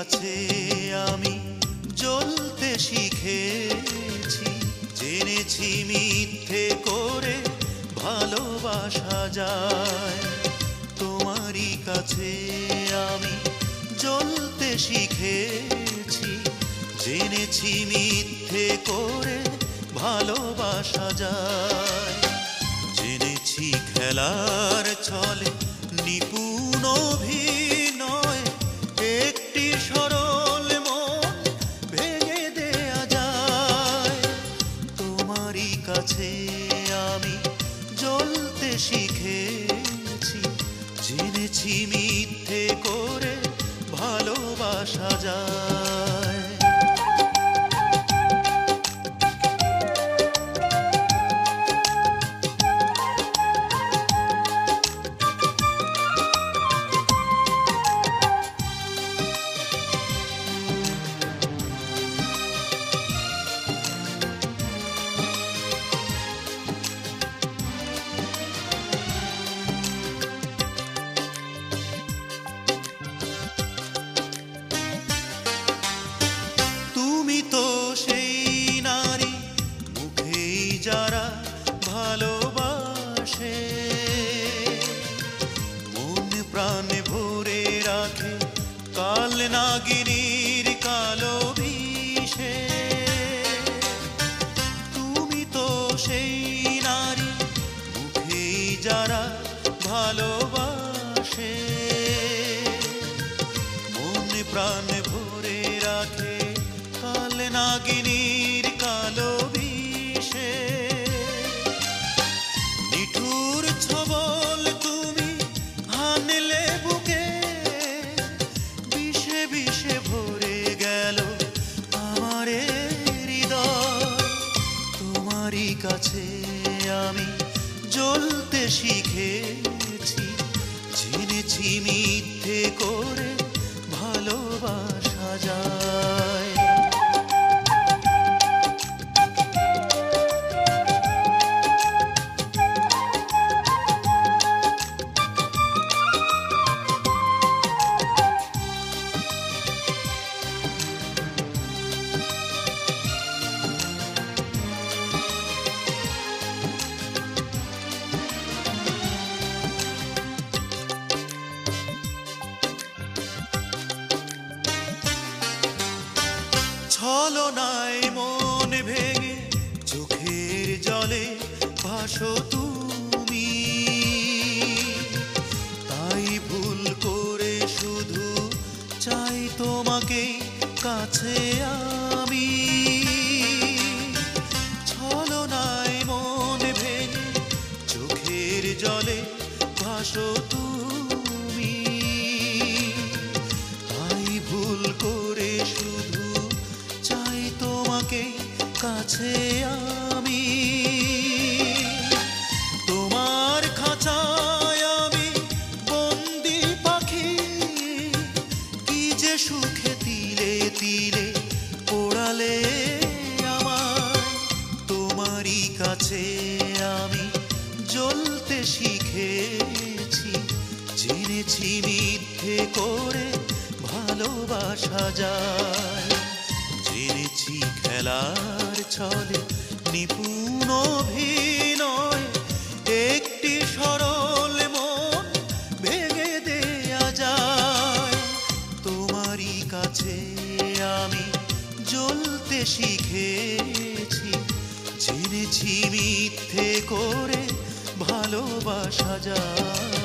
কাছে আমি জ্বলতে শিখেছি। জেনেছি মিথ্যে করে ভালোবাসা যায়। তোমারই কাছে আমি জ্বলতে শিখেছি। জেনেছি মিথ্যে করে ভালোবাসা যায়। জেনেছি খেলার চলে শিখেছি জেনেছি মিথ্যে যারা ভালোবাসে, মন প্রাণে ভরে রাখে কাল নাগিনীর কালো বিষে। তুমি তো সেই নারী, মুখেই যারা ভালোবাসে নিঠুর ছবল তুমি হানলে বুকে। বিষে বিষে ভরে গেল আমার হৃদয়। তোমারই কাছে আমি জ্বলতে শিখেছি জেনেছি মিথ্যে করে ছলনায় মন ভেঙে চোখের জলে ভাসো তুমি। তাই ভুল করে শুধু চাই তোমাকে কাছে আমি। ছলনায় মন ভেঙে চোখের জলে ভাসো তুমি কাছে আমি, তোমার খাঁচায় আমি বন্দি পাখি, কি যে সুখে তিলে তিলে পোড়ালে আমার তোমারই কাছে আমি জ্বলতে শিখেছি, জেনেছি মিথ্যে করে ভালোবাসা যায়। জেনেছি খেলার ছলে নিপুণ অভিনয়। একটি সরল মন ভেঙে দেয়া যায়। তোমারই কাছে আমি জ্বলতে শিখেছি। জেনেছি মিথ্যে করে ভালোবাসা যায়।